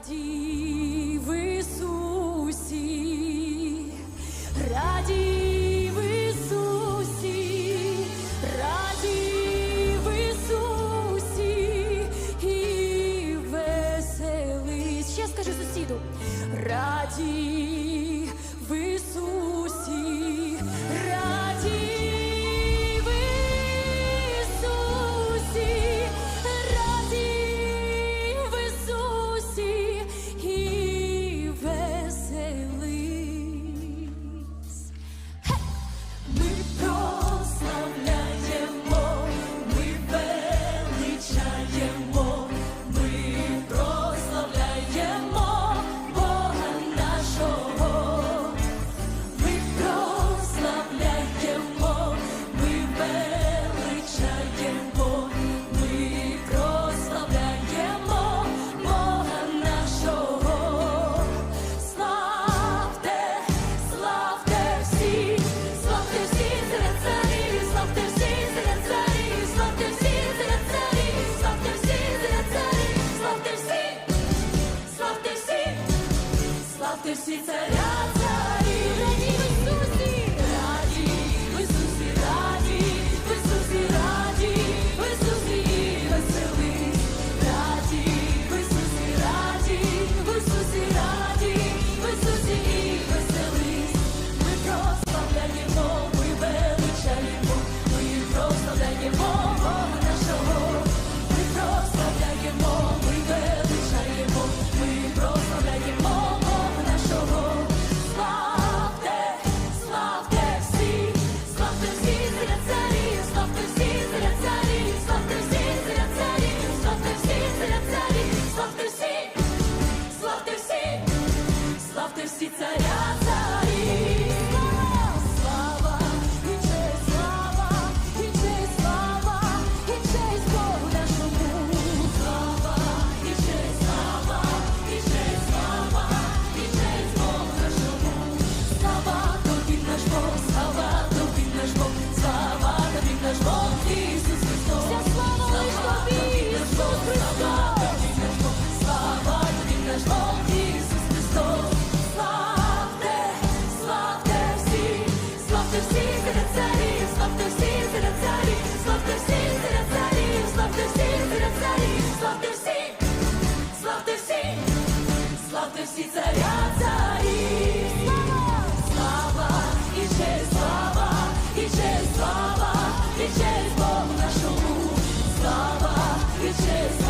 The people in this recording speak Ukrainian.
Раді в Ісусі, раді в Ісусі, раді в Ісусі і веселись. Ще скажи сусіду, раді. Слава нашому, слава вітчизна!